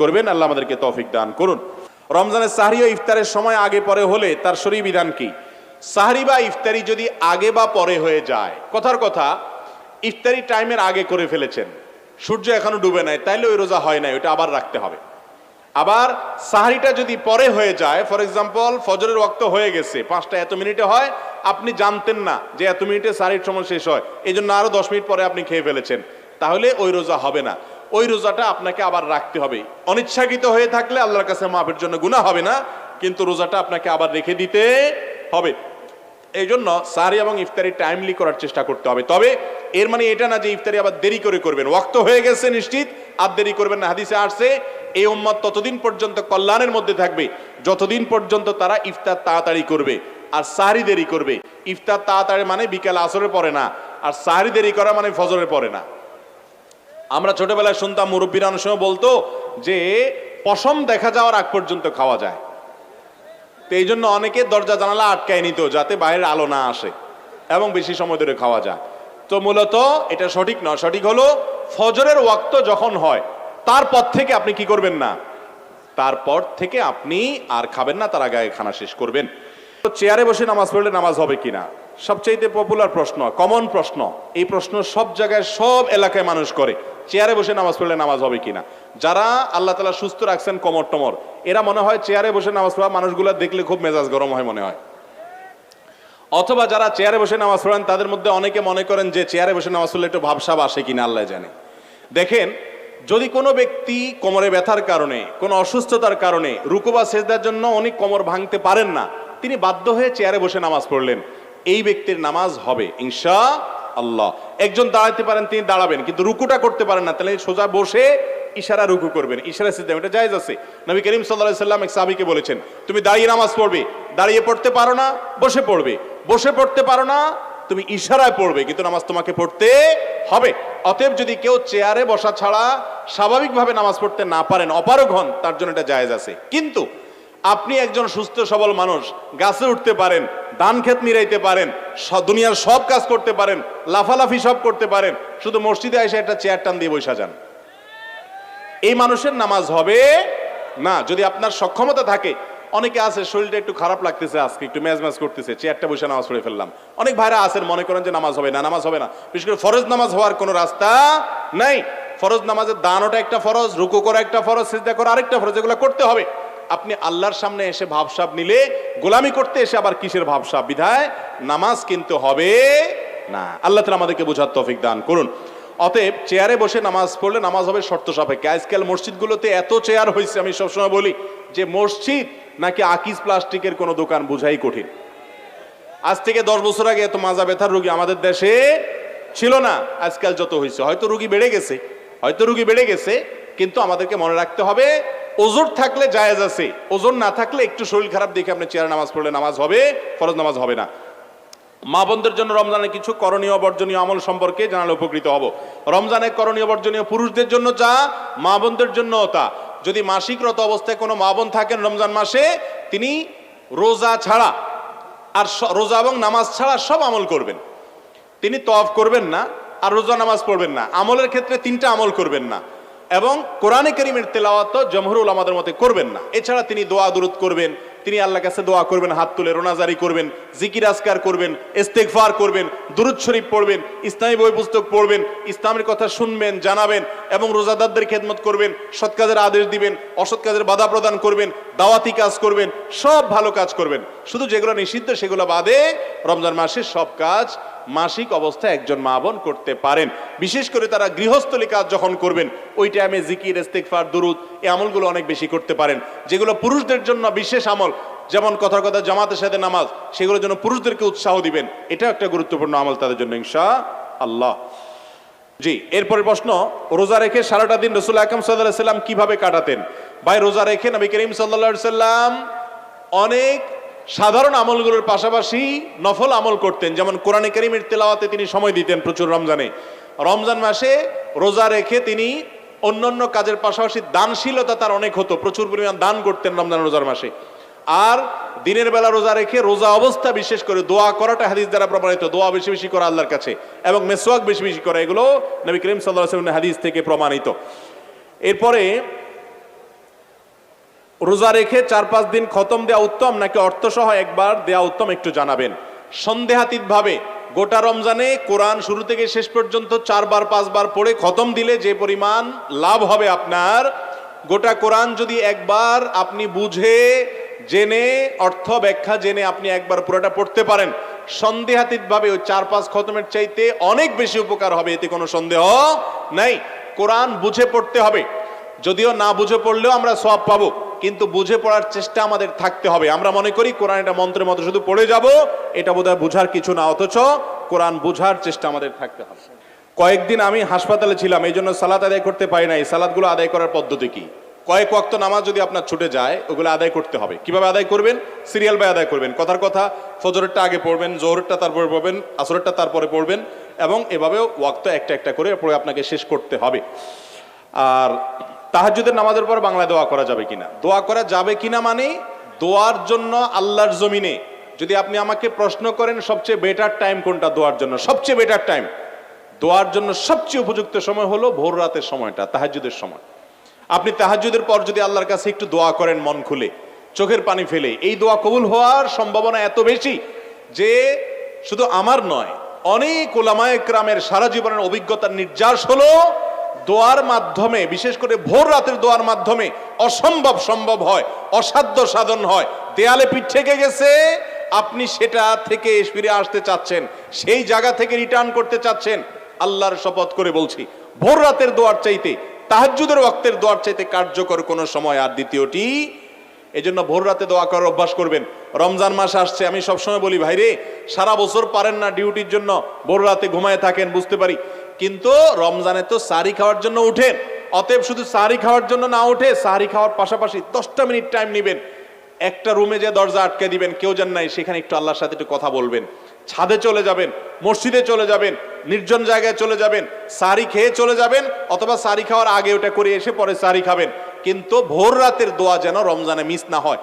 করবেন, আল্লাহ আমাদেরকে তৌফিক দান করুন। রমজানের সাহরি ও ইফতারের সময় আগে পরে হলে তার শরীর বিধান কি? সাহরি বা ইফতারি যদি আগে বা পরে হয়ে যায়, কথার কথা, ইফতারি টাইমের আগে করে ফেলেছেন, সূর্য এখনও ডুবে নাই, তাইলে ওই রোজা হয় নাই ওটা আবার রাখতে হবে। আবার সাহারিটা যদি পরে হয়ে যায় ফর এক্সাম্পল ফজরের ওয়াক্ত হয়ে গেছে পাঁচটা এত মিনিটে হয়, আপনি জানতেন না যে এত মিনিটে সাহারির সময় শেষ হয় এই জন্য আরও দশ মিনিট পরে আপনি খেয়ে ফেলেছেন, তাহলে ওই রোজা হবে না। ওই রোজাটা আপনাকে আবার রাখতে হবে। অনিচ্ছাকৃত হয়ে থাকলে আল্লাহর কাছে মাফের জন্য গুনাহ হবে না, কিন্তু রোজাটা আপনাকে আবার রেখে দিতে হবে। এই জন্য সারি এবং ইফতারি টাইমলি করার চেষ্টা করতে হবে। তবে এর মানে এটা না যে ইফতারি আবার দেরি করে করবেন। ওয়াক্ত হয়ে গেছে নিশ্চিত, আর দেরি করবেন না। হাদিসে আসছে, এই উম্মত ততদিন পর্যন্ত কল্যাণের মধ্যে থাকবে। যতদিন পর্যন্ত তারা ইফতার তাড়াতাড়ি করবে, আর সাহারি দেরি করবে। ইফতার তাড়াতাড়ি মানে বিকাল আসরে পরে না, আর সাহারি দেরি করা মানে ফজরে পরে না। আমরা ছোটবেলায় শুনতাম মুরব্বীরা অনেক সময় বলতো যে পশম দেখা যাওয়ার আগ পর্যন্ত খাওয়া যায়। তো এই জন্য অনেকে দরজা জানালা আটকায় নিত যাতে বাইরের আলো না আসে এবং বেশি সময় ধরে খাওয়া যায়। তো মূলত এটা সঠিক নয়, সঠিক হলো ফজরের ওয়াক্ত যখন হয়, তারপর থেকে আপনি কি করবেন না? তারপর থেকে আপনি আর খাবেন না, তার আগে খানা শেষ করবেন। তো চেয়ারে বসে নামাজ পড়লে নামাজ হবে কিনা? সবচাইতে পপুলার প্রশ্ন কমন প্রশ্ন। এই প্রশ্ন সব জায়গায়, সব এলাকায় মানুষ করে। চেয়ারে বসে নামাজ পড়লে নামাজ হবে কিনা? যারা আল্লাহ তালা সুস্থ রাখছেন, কমর টমর, এরা মনে হয় চেয়ারে বসে নামাজ পড়া মানুষগুলো দেখলে খুব মেজাজ গরম হয় মনে হয়। অথবা যারা চেয়ারে বসে নামাজ পড়েন, তাদের মধ্যে অনেকে মনে করেন যে চেয়ারে বসে নামাজ পড়লে একটু ভাবসাব আসে কিনা, আল্লাহ জানে। দেখেন, যদি কোনো ব্যক্তি কোমরে ব্যথার কারণে, কোনো অসুস্থতার কারণে, রুকু বা সেজদার জন্য অনেক কোমর ভাঙতে পারেন না, তিনি বাধ্য হয়ে চেয়ারে বসে নামাজ পড়লেন। এই ব্যক্তির নামাজ হবে ইনশা আল্লাহ একজন দাঁড়াতে পারেন, তিনি দাঁড়াবেন, কিন্তু রুকুটা করতে পারেন না, তাহলে সোজা বসে ইশারা রুকু করবেন, ইশারা সিস্টেম এটা জায়জ আছে। নবী করিম সাল্লাম এক সাহাবীকে বলেছেন, তুমি দাঁড়িয়ে নামাজ পড়বে, দাঁড়িয়ে পড়তে পারো না, বসে পড়বে। বসে পড়তে পারো না, তুমি ইশারায় পড়বে, কিন্তু নামাজ তোমাকে পড়তে হবে। অতএব যদি কেউ চেয়ারে বসা ছাড়া স্বাভাবিকভাবে নামাজ পড়তে না পারেন, অপারগ হন, তার জন্য এটা জায়েজ আছে। কিন্তু আপনি একজন সুস্থ, সবল মানুষ, গাছে উঠতে পারেন, ধান ক্ষেত মিরাইতে পারেন দুনিয়ার সব কাজ করতে পারেন, লাফালাফি সব করতে পারেন, শুধু মসজিদে এসে একটা চেয়ার টান দিয়ে বসা যান। এই মানুষের নামাজ হবে? না, যদি আপনার সক্ষমতা থাকে। অনেকে আছে, শরীরটা একটু খারাপ লাগতেছে আজকে, একটু ম্যাজ ম্যাজ করতেছে চেয়ারটা বসে নামাজ পড়ে ফেললাম। অনেক ভাইরা আছেন, মনে করেন যে নামাজ হবে না, নামাজ হবে না। বিশেষ করে ফরজ নামাজ হওয়ার কোনো রাস্তা নাই। ফরজ নামাজের দানটা একটা ফরজ, রুকু করা একটা ফরজ, সিজদা করা আরেকটা ফরজ, এগুলো করতে হবে। আপনি আল্লাহর সামনে এসে ভাবসাব নিলে, গোলামি করতে এসে আবার কিসের ভাবসাব? বিধায় নামাজ কিন্তু হবে না। আল্লাহ তালা আমাদেরকে বোঝার তৌফিক দান করুন। অতএব চেয়ারে বসে নামাজ পড়লে নামাজ হবে শর্ত সাপেক্ষে। আজকাল মসজিদগুলোতে এত চেয়ার হয়েছে আমি সবসময় বলি যে মসজিদ নাকি আকিস প্লাস্টিকের কোনো দোকান বোঝাই কঠিন। আজ থেকে দশ বছর আগে এত মাজা ব্যথার রোগী আমাদের দেশে ছিল না, আজকাল যত হয়েছে হয়তো রুগী বেড়ে গেছে, হয়তো রুগী বেড়ে গেছে, কিন্তু আমাদেরকে মনে রাখতে হবে ওজন থাকলে জায়েজ আছে, ওজন না থাকলে একটু শরীর খারাপ দেখে আপনি চেয়ারে নামাজ পড়লে নামাজ হবে, ফরজ নামাজ হবে না। মা বোনদের জন্য রমজানে কিছু করণীয় বর্জনীয় আমল সম্পর্কে জানালে উপকৃত হব। রমজানে করণীয় বর্জনীয় পুরুষদের জন্য যা মা বোনদের জন্য তা। যদি মাসিকরত অবস্থায় কোনো মা বোন থাকেন রমজান মাসে, তিনি রোজা ছাড়া আর রোজা এবং নামাজ ছাড়া সব আমল করবেন। তিনি তফ করবেন না আর রোজা নামাজ পড়বেন না। আমলের ক্ষেত্রে তিনটা আমল করবেন না। এবং কোরআনে করিমের তেলাওয়াত জমহরুল আমাদের মতে করবেন না। এছাড়া তিনি দোয়া দুরুদ করবেন, তিনি আল্লাহ কাছে দোয়া করবেন, হাত তুলে রোনাজারি করবেন, জিকির আসকার করবেন, ইস্তেগফার করবেন, দুরুদ শরীফ পড়বেন, ইসলামী বই পুস্তক পড়বেন, ইসলামের কথা শুনবেন, জানাবেন এবং রোজাদারদের খেদমত করবেন, সৎ কাজের আদেশ দিবেন, অসৎ কাজের বাধা প্রদান করবেন, দাওয়াতি কাজ করবেন, সব ভালো কাজ করবেন। শুধু যেগুলো নিষিদ্ধ সেগুলো বাদে রমজান মাসে সব কাজ মাসিক অবস্থায় একজন মা বোন করতে পারেন। বিশেষ করে তারা গৃহস্থলী কাজ যখন করবেন, ওই টাইমে জিকির, ইস্তেগফার, দুরুদ এই আমলগুলো অনেক বেশি করতে পারেন। যেগুলো পুরুষদের জন্য বিশেষ আমল, যেমন কথার কথা জামাতের সাথে নামাজ, সেগুলোর জন্য পুরুষদেরকে উৎসাহ দিবেন। এটা একটা গুরুত্বপূর্ণ আমল তাদের জন্য ইনশা আল্লাহ জি এরপরে প্রশ্ন, রোজা রেখে সারাটা দিন রসুল আকরম সাল্লাহ সাল্লাম কীভাবে কাটাতেন? ভাই, রোজা রেখে নবী করিম সাল্লা সাল্লাম অনেক সাধারণ আমলগুলোর পাশাপাশি নফল আমল করতেন। যেমন কোরআনে করিমের তেলাওয়াতে তিনি সময় দিতেন প্রচুর রমজানে। রমজান মাসে রোজা রেখে তিনি অন্যান্য কাজের পাশাপাশি দানশীলতা তার অনেক হতো। প্রচুর পরিমাণ দান করতেন রমজান রোজার মাসে। আর দিনের বেলা রোজা রেখে রোজা অবস্থা বিশেষ করে দোয়া করাটা হাদিস দ্বারা প্রমাণিত। দোয়া বেশি বেশি করা আল্লাহর কাছে এবং মেসোয়াক বেশি বেশি করা, এগুলো নবী করিম সাল্লাহ হাদিস থেকে প্রমাণিত। এরপরে রোজা রেখে চার পাঁচ দিন খতম দেওয়া উত্তম নাকি অর্থসহ একবার দেওয়া উত্তম একটু জানাবেন। সন্দেহাতীত ভাবে গোটা রমজানে কোরআন শুরু থেকে শেষ পর্যন্ত চারবার, পাঁচবার পড়ে খতম দিলে যে পরিমাণ লাভ হবে আপনার। গোটা কোরআন যদি একবার আপনি বুঝে, জেনে, অর্থ ব্যাখ্যা জেনে আপনি একবার পুরোটা পড়তে পারেন। সন্দেহাতীত ভাবে ওই চার পাঁচ খতমের চাইতে অনেক বেশি উপকার হবে, এতে কোনো সন্দেহ নাই। কোরআন বুঝে পড়তে হবে। যদিও না বুঝে পড়লেও আমরা সব পাবো। কিন্তু বুঝে পড়ার চেষ্টা আমাদের থাকতে হবে। আমরা মনে করি কোরআন এটা মন্ত্রের মতো শুধু পড়ে যাব, এটা বোধহয় বুঝার কিছু না, অথচ কোরআন বুঝার চেষ্টা আমাদের থাকতে হবে। কয়েকদিন আমি হাসপাতালে ছিলাম, এই জন্য সালাদ আদায় করতে পারি নাই। সালাদগুলো আদায় করার পদ্ধতি কি? কয়েক ওয়াক্ত নামাজ যদি আপনার ছুটে যায়, ওগুলো আদায় করতে হবে। কীভাবে আদায় করবেন? সিরিয়াল বাই আদায় করবেন। কথার কথা, ফজরেরটা আগে পড়বেন জোহরেরটা তারপরে পড়বেন, আসরেরটা তারপরে পড়বেন, এবং এভাবেও ওয়াক্ত একটা একটা করে পড়ে আপনাকে শেষ করতে হবে। আর তাহাজ্জুদের নামাজের পর বাংলায় দোয়া করা যাবে কিনা? দোয়া করা যাবে কিনা মানে দোয়ার জন্য আল্লাহর জমিনে। যদি আপনি আমাকে প্রশ্ন করেন সবচেয়ে বেটার টাইম কোনটা দোয়ার জন্য? সবচেয়ে বেটার টাইম দোয়ার জন্য সবচেয়ে উপযুক্ত সময় হলো ভোর রাতের সময়টা, তাহাজ্জুদের সময়। আপনি তাহাজ্জুদের পর যদি আল্লাহর কাছে একটু দোয়া করেন মন খুলে, চোখের পানি ফেলে, এই দোয়া কবুল হওয়ার সম্ভাবনা এত বেশি যে শুধু আমার নয়, অনেক ওলামায়ে ক্রামের সারা জীবনের অভিজ্ঞতার নির্যাস হলো দোয়ার মাধ্যমে, বিশেষ করে ভোর রাতের দোয়ার মাধ্যমে অসম্ভব সম্ভব হয়, অসাধ্য সাধন হয়। দেয়ালে পিঠ থেকে গেছে, আপনি সেটা থেকে ফিরে আসতে চাচ্ছেন, সেই জায়গা থেকে রিটার্ন করতে চাচ্ছেন, আল্লাহর শপথ করে বলছি, ভোর রাতের দোয়ার চাইতে, তাহাজ্জুদের ওয়াক্তের দোয়ার চাইতে কার্যকর কোনো সময় আর দ্বিতীয়টি? এই জন্য ভোর রাতে দোয়া করার অভ্যাস করবেন। রমজান মাস আসছে, আমি সবসময় বলি, ভাইরে, সারা বছর পারেন না ডিউটির জন্য, ভোর রাতে ঘুমায় থাকেন, বুঝতে পারি। কিন্তু রমজানে তো সারি খাওয়ার জন্য উঠেন অতএব শুধু সারি খাওয়ার জন্য না উঠে, সারি খাওয়ার পাশাপাশি দশটা মিনিট টাইম নেবেন। একটা রুমে যে দরজা আটকে দিবেন, কেউ যেন নাই, সেখানে একটু আল্লাহর সাথে একটু কথা বলবেন। ছাদে চলে যাবেন, মসজিদে চলে যাবেন, নির্জন জায়গায় চলে যাবেন, সারি খেয়ে চলে যাবেন, অথবা সারি খাওয়ার আগে ওটা করে এসে পরে সারি খাবেন। কিন্তু ভোর রাতের দোয়া যেন রমজানে মিস না হয়।